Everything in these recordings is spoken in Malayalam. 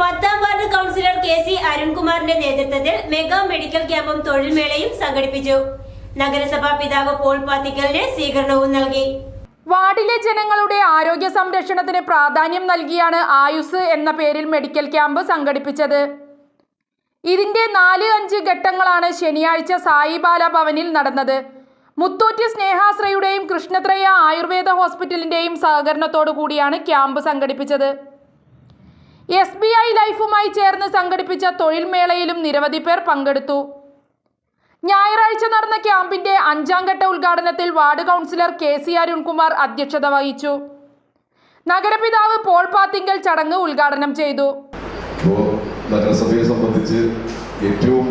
പത്താം വാർഡ് കൗൺസിലർ കെ സി അരുൺകുമാറിന്റെ നേതൃത്വത്തിൽ മെഗാ മെഡിക്കൽ ക്യാമ്പും തൊഴിൽമേളയും സംഘടിപ്പിച്ചു. നഗരസഭാ പിതാവ് പോൾ പാത്തിക്കലിന് സ്വീകരണവും നൽകി. വാർഡിലെ ജനങ്ങളുടെ ആരോഗ്യ സംരക്ഷണത്തിന് പ്രാധാന്യം നൽകിയാണ് ആയുസ് എന്ന പേരിൽ മെഡിക്കൽ ക്യാമ്പ് സംഘടിപ്പിച്ചത്. ഇതിന്റെ നാല് അഞ്ച് ഘട്ടങ്ങളാണ് ശനിയാഴ്ച സായിബാല ഭവനിൽ നടന്നത്. മുത്തൂറ്റ് സ്നേഹാശ്രയുടെയും കൃഷ്ണത്രയ ആയുർവേദ ഹോസ്പിറ്റലിന്റെയും സഹകരണത്തോടു കൂടിയാണ് ക്യാമ്പ് സംഘടിപ്പിച്ചത്. എസ് ബി ഐ ലൈഫുമായി ചേർന്ന് സംഘടിപ്പിച്ച തൊഴിൽ മേളയിലും നിരവധി പേർ പങ്കെടുത്തു. ഞായറാഴ്ച നടന്ന ക്യാമ്പിന്റെ അഞ്ചാം ഘട്ട ഉദ്ഘാടനത്തിൽ ward councillor K C Arunkumar അധ്യക്ഷത വഹിച്ചു. നഗരപിതാവ് പോൾ പാത്തിങ്കൽ ചടങ്ങ് ഉദ്ഘാടനം ചെയ്തു. നഗരസഭയെ സംബന്ധിച്ച് ഏറ്റവും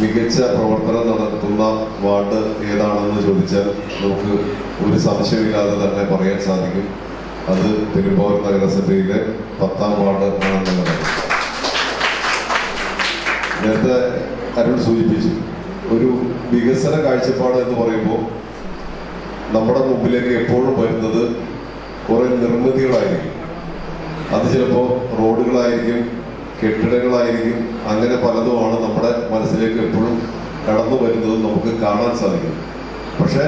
മികച്ച പ്രവർത്തനം നടത്തുന്ന വാർഡ് ഏതാണെന്ന് ചോദിച്ചാൽ നമുക്ക് ഒരു സംശയമില്ലാതെ തന്നെ പറയാൻ സാധിക്കും. അത് പെരുമ്പാവൂർ നഗരസഭയിലെ പത്താം വാർഡ് ആണെന്നുള്ളതാണ് നേരത്തെ അരുൺ സൂചിപ്പിച്ചു. ഒരു വികസന കാഴ്ചപ്പാട് എന്ന് പറയുമ്പോൾ നമ്മുടെ മുമ്പിലേക്ക് എപ്പോഴും വരുന്നത് കുറെ നിർമ്മിതികളായിരിക്കും. അത് ചിലപ്പോൾ റോഡുകളായിരിക്കും കെട്ടിടങ്ങളായിരിക്കും അങ്ങനെ പലതുമാണ് നമ്മുടെ മനസ്സിലേക്ക് എപ്പോഴും കടന്നു വരുന്നത് നമുക്ക് കാണാൻ സാധിക്കും. പക്ഷേ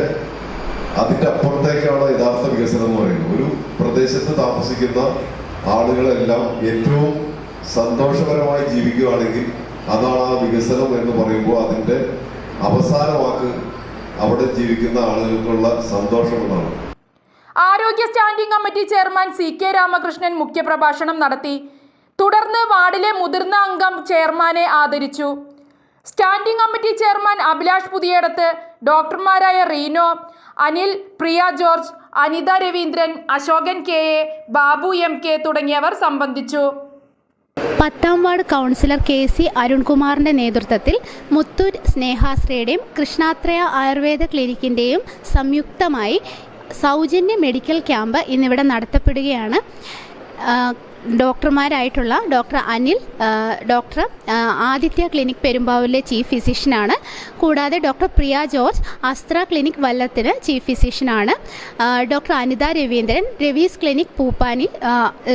അതിന്റെ അപ്പുറത്തേക്കാണ് യഥാർത്ഥ വികസനം എന്ന് പറയുന്നത്. ഒരു പ്രദേശത്ത് താമസിക്കുന്ന ആളുകളെല്ലാം ഏറ്റവും സന്തോഷകരമായി ജീവിക്കുകയാണെങ്കിൽ അതാണ് ആ വികസനം എന്ന് പറയുമ്പോൾ അതിന്റെ അവസാന വാക്ക് അവിടെ ജീവിക്കുന്ന ആളുകൾക്കുള്ള സന്തോഷം എന്നാണ്. ആരോഗ്യ standing committee chairman C K Ramakrishnan മുഖ്യപ്രഭാഷണം നടത്തി. തുടർന്ന് വാർഡിലെ മുതിർന്ന അംഗം ചെയർമാനെ ആദരിച്ചു. Standing committee chairman Abhilash Puthiyadath ഡോക്ടർമാരായ Reeno Anil Priya George Anitha Raveendran Asokan K A Babu M K തുടങ്ങിയവർ സംബന്ധിച്ചു. പത്താം വാർഡ് കൗൺസിലർ കെ സി അരുൺകുമാറിന്റെ നേതൃത്വത്തിൽ മുത്തൂർ സ്നേഹാശ്രയുടെയും കൃഷ്ണാത്രയ ആയുർവേദ ക്ലിനിക്കിന്റെയും സംയുക്തമായി സൗജന്യ മെഡിക്കൽ ക്യാമ്പ് ഇന്നിവിടെ നടത്തപ്പെടുകയാണ്. ഡോക്ടർമാരായിട്ടുള്ള doctor Anil doctor Aditya clinic പെരുമ്പാവൂരിലെ chief ഫിസിഷ്യനാണ്. കൂടാതെ doctor Priya George Astra clinic വല്ലത്തിന് chief ഫിസിഷ്യനാണ്. Doctor Anitha Raveendran Ravees clinic Poopani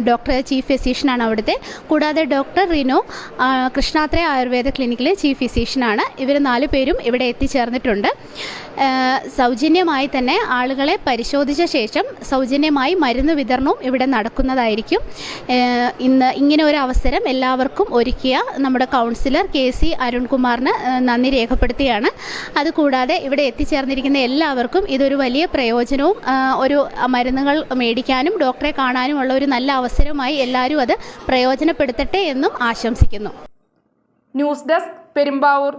doctor chief ഫിസിഷ്യനാണ് അവിടുത്തെ. കൂടാതെ ഡോക്ടർ റിനോ കൃഷ്ണാത്രേ ആയുർവേദ ക്ലിനിക്കിലെ ചീഫ് ഫിസിഷ്യനാണ്. ഇവർ നാല് പേരും ഇവിടെ എത്തിച്ചേർന്നിട്ടുണ്ട്. സൗജന്യമായി തന്നെ ആളുകളെ പരിശോധിച്ച ശേഷം സൗജന്യമായി മരുന്ന് വിതരണവും ഇവിടെ നടക്കുന്നതായിരിക്കും. ഇന്ന് ഇങ്ങനെ ഒരു അവസരം എല്ലാവർക്കും ഒരുക്കിയ നമ്മുടെ കൗൺസിലർ കെ സി അരുൺകുമാറിന് നന്ദി രേഖപ്പെടുത്തിയാണ് അതുകൂടാതെ ഇവിടെ എത്തിച്ചേർന്നിരിക്കുന്ന എല്ലാവർക്കും ഇതൊരു വലിയ പ്രയോജനവും ഒരു മരുന്നുകൾ മേടിക്കാനും ഡോക്ടറെ കാണാനുമുള്ള ഒരു നല്ല അവസരമായി എല്ലാവരും അത് പ്രയോജനപ്പെടുത്തട്ടെ എന്നും ആശംസിക്കുന്നു. News desk Perumbavoor.